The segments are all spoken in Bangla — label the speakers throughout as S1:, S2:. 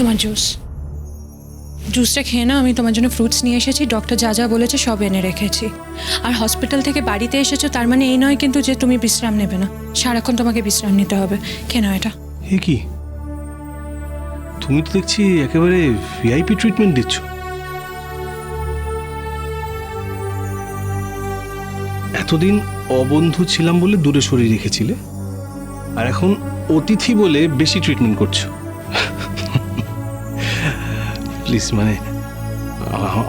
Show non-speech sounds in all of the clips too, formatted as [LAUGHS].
S1: তোমার জুস। জুসটা খেয়ে না আমি তোমার জন্য ফ্রুটস নিয়ে এসেছি। ডক্টর যা যা বলেছে সব এনে রেখেছি। আর হসপিটাল থেকে বাড়িতে এসেছ, তার মানে এই নয় কিন্তু যে তুমি বিশ্রাম নেবে না। সারাক্ষণ তোমাকে বিশ্রাম নিতে হবে। নাও এটা।
S2: এ কি? তুমি তো দেখছি একেবারে ভিআইপি ট্রিটমেন্ট দিচ্ছ। এতদিন অবন্ধু ছিলাম বলে দূরে সরিয়ে রেখেছিলে, আর এখন অতিথি বলে বেশি ট্রিটমেন্ট করছ। প্লিজ মানে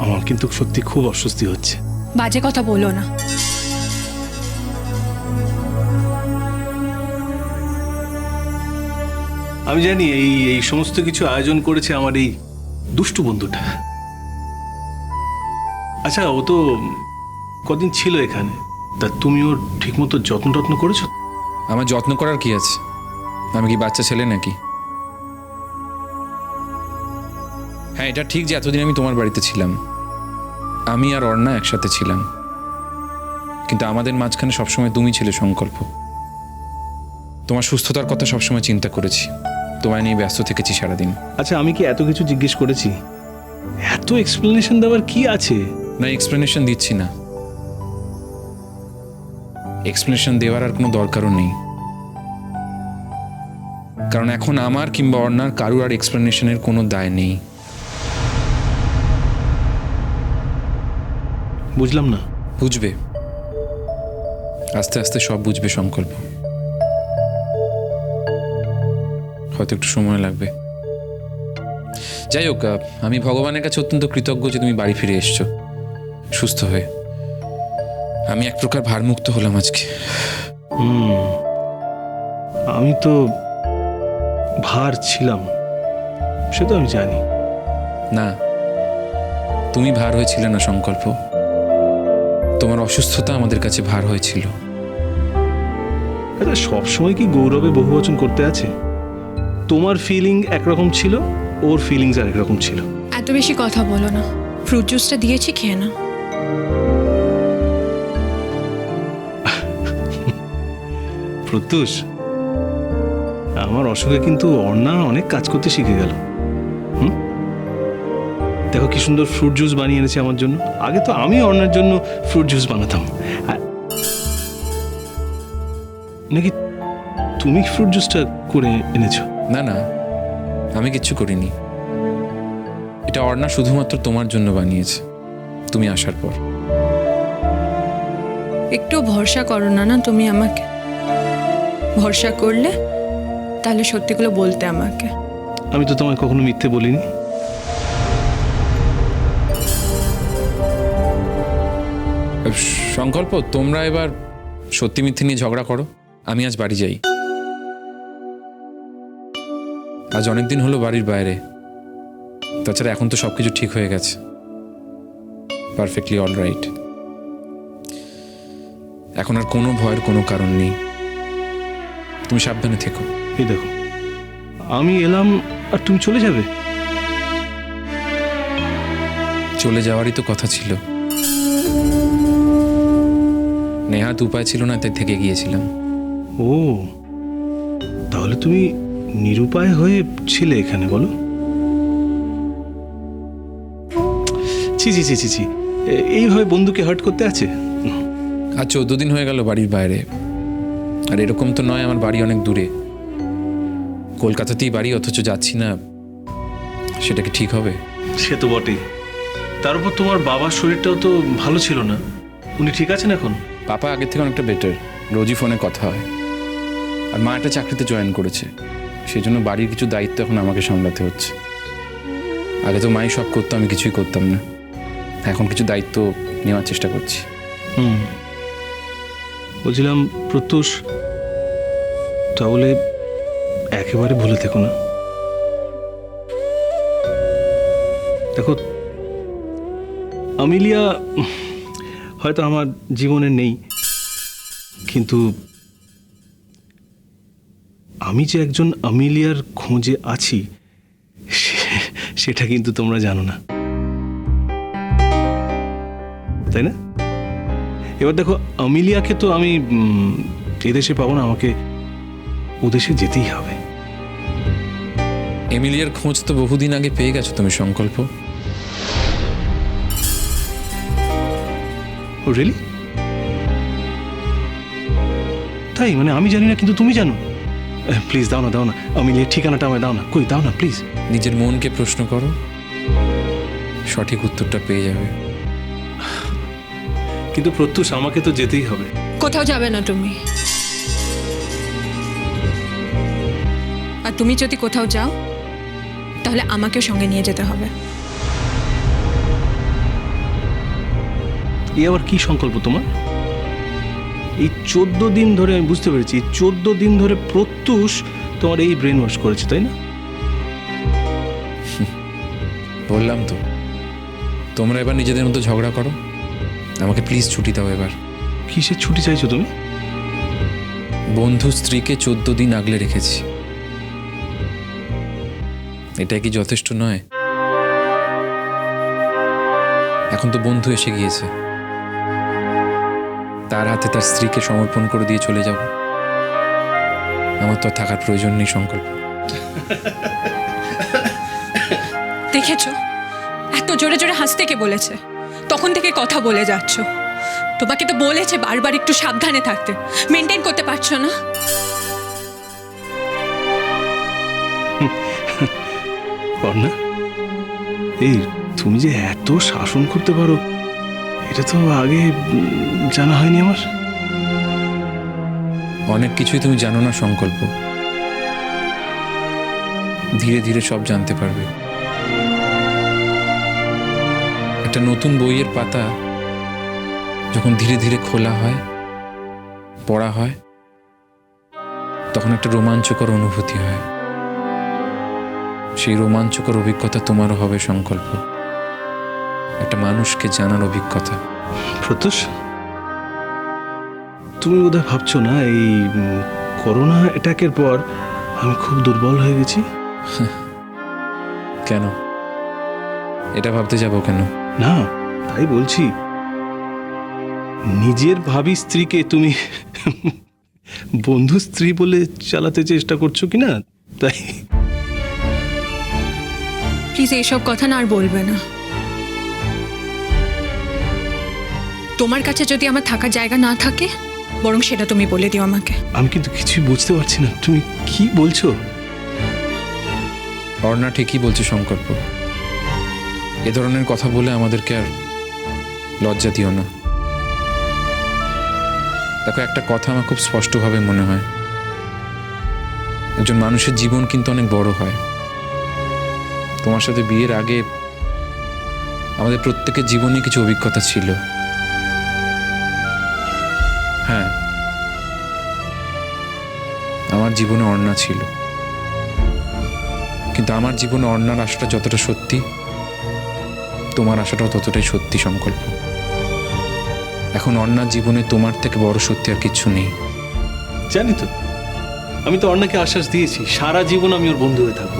S2: আমার কিন্তু সত্যি খুব অস্বস্তি হচ্ছে।
S1: বাজে কথা বলো না।
S2: আমি জানি এই এই সমস্ত কিছু আয়োজন করেছে আমার এই দুষ্টু বন্ধুটা। আচ্ছা ও তো কদিন ছিল এখানে। তা তুমি ওর ঠিকমতো যত্ন টত্ন করেছ?
S3: আমার যত্ন করার কি আছে? আমি কি বাচ্চা ছেলে নাকি? হ্যাঁ এটা ঠিক যে এতদিন আমি তোমার বাড়িতে ছিলাম। আমি আর অর্ণা একসাথে ছিলাম। কিন্তু আমাদের মাঝখানে সবসময় তুমি ছিলে সংকল্প। তোমার সুস্থতার কথা সবসময় চিন্তা করেছি। তোমায় নিয়ে ব্যস্ত থেকেছি সারাদিন।
S2: আচ্ছা আমি কি এত কিছু জিজ্ঞেস করেছি? এত এক্সপ্লেনেশন দেওয়ার কি আছে?
S3: না এক্সপ্লেনেশন দিচ্ছি না। এক্সপ্লেনেশন দেওয়ার আর কোনো দরকারও নেই। কারণ এখন আমার কিংবা অর্ণার কারুর আর এক্সপ্লেনেশনের কোনো দায় নেই।
S2: বুঝলাম না।
S3: বুঝবে। আস্তে আস্তে সব বুঝবে সংকল্প। হয়তো একটু সময় লাগবে। যাই হোক আমি ভগবানের কাছে অত্যন্ত কৃতজ্ঞ যে তুমি বাড়ি ফিরে এসছো। সুস্থ হয়ে। আমি এক প্রকার ভারমুক্ত হলাম আজকে।
S2: আমি তো ভার ছিলাম। সে তো আমি জানি।
S3: না তুমি ভার হয়েছিলে না সংকল্প। তোমার অসুস্থতা আমাদের কাছে ভার হয়েছিল।
S2: এটা সবসময় কি গৌরবে বহুবচন করতে আছে? তোমার ফিলিং একরকম ছিল ওর ফিলিংস আর একরকম ছিল।
S1: এত বেশি কথা বলো না। ফ্রুট জুসটা দিয়েছি খেয়ে না [LAUGHS]
S2: প্রত্যুষ আমার অসুখে কিন্তু অর্ণা অনেক কাজ করতে শিখে গেল। দেখো কি সুন্দর ফ্রুট জুস বানিয়ে এনেছে আমার জন্য। আগে তো আমি অর্ণার জন্য ফ্রুট জুস বানাতাম। নাকি তুমি ফ্রুট জুসটা করে এনেছো?
S3: না না আমি কিচ্ছু করিনি। এটা অর্ণা শুধুমাত্র তোমার জন্য বানিয়েছে তুমি আসার পর।
S1: একটু ভরসা করো না না তুমি আমাকে। ভরসা করলে তাহলে সত্যিগুলো বলতে আমাকে।
S2: আমি তো তোমায় কখনো মিথ্যে বলিনি।
S3: সংকল্প তোমরা এবার সত্যি মিথ্যে নিয়ে ঝগড়া করো। আমি আজ বাড়ি যাই। আজ অনেকদিন হলো বাড়ির বাইরে। তাছাড়া এখন তো সব কিছু ঠিক হয়ে গেছে। পারফেক্টলি অল রাইট এখন আর কোনো ভয়ের কোনো কারণ নেই। তুমি সাবধানে থেকো।
S2: এই দেখো আমি এলাম আর তুমি চলে যাবে?
S3: চলে যাওয়ারই তো কথা ছিল। নেহাত উপায় ছিল না তাই থেকে গিয়েছিলাম।
S2: ও তাহলে তুমি নিরুপায় হয়ে ছিলে এখানে বলো। ছি ছি ছি ছি ছি। এইভাবে বন্ধুকে হার্ট করতে আছে?
S3: আর চোদ্দ দিন হয়ে গেল বাড়ির বাইরে। আর এরকম তো নয় আমার বাড়ি অনেক দূরে। কলকাতাতেই বাড়ি অথচ যাচ্ছি না। সেটা কি ঠিক হবে?
S2: সে তো বটেই। তার উপর তোমার বাবার শরীরটাও তো ভালো ছিল না। উনি ঠিক আছেন এখন?
S3: পাপা আগের থেকে অনেকটা বেটার রোজই ফোনে কথা হয়। আর মা একটা চাকরিতে জয়েন করেছে। সেই জন্য বাড়ির কিছু দায়িত্ব এখন আমাকে সামলাতে হচ্ছে। আগে তো মাই সব করতো, আমি কিছুই করতাম না। এখন কিছু দায়িত্ব নেওয়ার চেষ্টা করছি।
S2: হুম। বলছিলাম, প্রত্যুষ, তাহলে একেবারে ভুলে থেকো না। দেখো, আমিলিয়া হয়তো আমার জীবনে নেই। কিন্তু আমি যে একজন আমিলিয়ার খোঁজে আছি সেটা কিন্তু তোমরা জানো না। তাই না? এবার দেখো, আমিলিয়াকে তো আমি এদেশে পাবো না, আমাকে ওদেশে যেতেই হবে।
S3: এমিলিয়ার খোঁজ তো বহুদিন আগে পেয়ে গেছো তুমি, সংকল্প।
S2: রিয়েলি তাই মানে আমি জানি না কিন্তু তুমি জানো। প্লিজ দাও না দাও না। আমি নিয়ে ঠিকানাটা আমায় দাও না। কই দাও না প্লিজ
S3: নিজের মনকে প্রশ্ন করো। সঠিক উত্তরটা পেয়ে যাবে।
S2: কিন্তু প্রত্যুষ আমাকে তো যেতেই হবে।
S1: কোথাও যাবে না তুমি। আর তুমি যদি কোথাও যাও তাহলে আমাকেও সঙ্গে নিয়ে যেতে হবে।
S2: এ আবার কি সংকল্প তোমার? এই চোদ্দ দিন ধরে আমি বুঝতে পেরেছি চোদ্দ দিন ধরে প্রত্যুষ তোমার এই ব্রেন ওয়াশ করেছে তাই না? [LAUGHS]
S3: বললাম তো তোমরা এবার নিজেদের মতো ঝগড়া করো। আমাকে প্লিজ ছুটি দাও এবার।
S2: কিসের ছুটি চাইছো তুমি?
S3: বন্ধু স্ত্রীকে চোদ্দ দিন আগলে রেখেছি। এটা কি যথেষ্ট নয়? এখন তো বন্ধু এসে গিয়েছে। তার হাতে তার স্ত্রীকে সমর্পণ করে দিয়ে চলে যাব। আমার তো থাকার প্রয়োজন নেই সংকল্প।
S1: দেখেছ? এত জোরে জোরে হাসতে কে বলেছে? তখন থেকে কথা বলে যাচ্ছ। তোমাকে তো বলেছে বারবার একটু সাবধানে থাকতে। মেনটেন করতে পারছ না?
S2: না এই তুমি যে এত শাসন করতে পারো এটা তো আগে জানা হয়নি আমার।
S3: অনেক কিছুই তুমি জানো না, সংকল্প। ধীরে ধীরে সব জানতে পারবে। একটা নতুন বইয়ের পাতা যখন ধীরে ধীরে খোলা হয়, পড়া হয়, তখন একটা রোমাঞ্চকর অনুভূতি হয়। সেই রোমাঞ্চকর অভিজ্ঞতা তোমারও হবে, সংকল্প। একটা মানুষকে জানার অভিজ্ঞতা।
S2: প্রত্যুষ? তুমি বোধহয় ভাবছ না এই করোনা অ্যাটাকের পর আমি খুব দুর্বল হয়ে গেছি? [LAUGHS]
S3: কেন? এটা ভাবতে যাব কেন?
S2: না তাই বলছি। নিজের ভাবি স্ত্রীকে তুমি [LAUGHS] বন্ধু স্ত্রী বলে চালাতে চেষ্টা করছ কি না তাই।
S1: প্লিজ এইসব কথা না আর বলবে না। তোমার কাছে যদি আমার থাকার জায়গা না থাকে বরং সেটা তুমি বলে দিও আমাকে।
S2: আমি কিন্তু কিছুই বুঝতে পারছি না। তুমি কি বলছো?
S3: অর্ণা ঠিকই বলছে সংকল্প এ ধরনের কথা বলে আমাদেরকে আর লজ্জা দিও না। দেখো একটা কথা আমার খুব স্পষ্টভাবে মনে হয়। একজন মানুষের জীবন কিন্তু অনেক বড় হয়। তোমার সাথে বিয়ের আগে আমাদের প্রত্যেকের জীবনে কিছু অভিজ্ঞতা ছিল। আমার জীবনে অর্ণা ছিল। কিন্তু আমার জীবনে অন্যার আশাটা যতটা সত্যি তোমার আশাটাও ততটাই সত্যি সংকল্প। এখন অন্যার জীবনে তোমার থেকে বড় সত্যি আর কিচ্ছু নেই।
S2: জানি তো। আমি তো অন্যকে আশ্বাস দিয়েছি সারা জীবন আমি ওর বন্ধু হয়ে থাকব।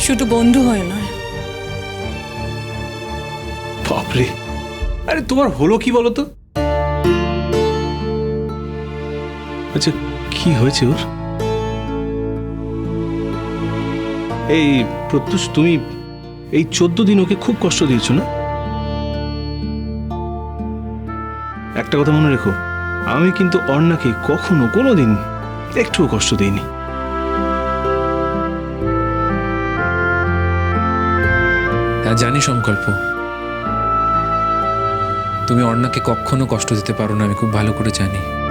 S1: শুধু বন্ধু হয় নয়
S2: বাপরে। আরে তোমার হলো কি বলো তো আচ্ছা কি হয়েছে ওর? এই প্রত্যুষ তুমি এই চোদ্দ দিন ওকে খুব কষ্ট দিয়েছ না? একটা কথা মনে রেখো আমি কিন্তু অর্ণাকে কখনো কোনোদিন একটুও কষ্ট দিইনি।
S3: হ্যাঁ জানি সংকল্প। তুমি অর্ণাকে কখনো কষ্ট দিতে পারো না আমি খুব ভালো করে জানি।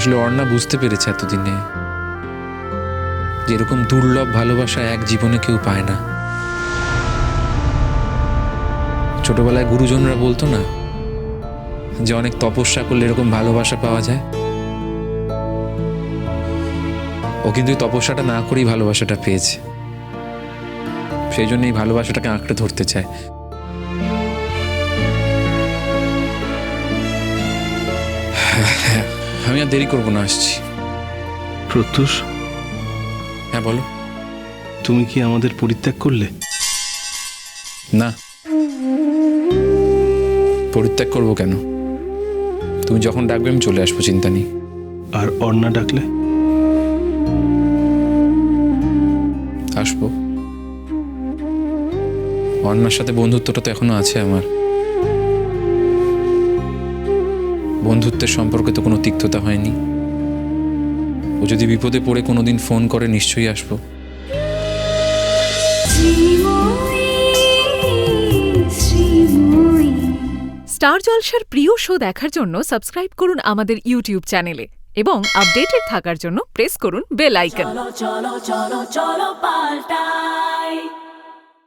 S3: আসলে অর্ণা বুঝতে পেরেছে এতদিনে যে এরকম দুর্লভ ভালোবাসা এক জীবনে কেউ পায় না। ছোটবেলায় গুরুজনরা বলতো না যে অনেক তপস্যা করলে এরকম ভালোবাসা পাওয়া যায়? ও কিন্তু তপস্যাটা না করেই ভালোবাসাটা পেয়েছে। সেই জন্য এই ভালোবাসাটাকে আঁকড়ে ধরতে চায়। আমি আর দেরি করব না আসছি।
S2: প্রত্যুষ?
S3: হ্যাঁ বলো।
S2: তুমি কি আমাদের পরিত্যাগ করলে?
S3: না। পরিত্যাগ করব কেন? তুমি যখন ডাকবে আমি চলে আসব চিন্তা নেই।
S2: আর অর্ণা ডাকলে?
S3: আসব। অন্যার সাথে বন্ধুত্বটা তো এখনও আছে আমার। বন্ধুত্বের সম্পর্কে তো কোনো তিক্ততা হয়নি। ও যদি বিপদে পড়ে কোনো দিন ফোন করে নিশ্চয়ই আসব।
S4: স্টার জলসার প্রিয় শো দেখার জন্য সাবস্ক্রাইব করুন আমাদের ইউটিউব চ্যানেলে এবং আপডেটেড থাকার জন্য প্রেস করুন বেল আইকন।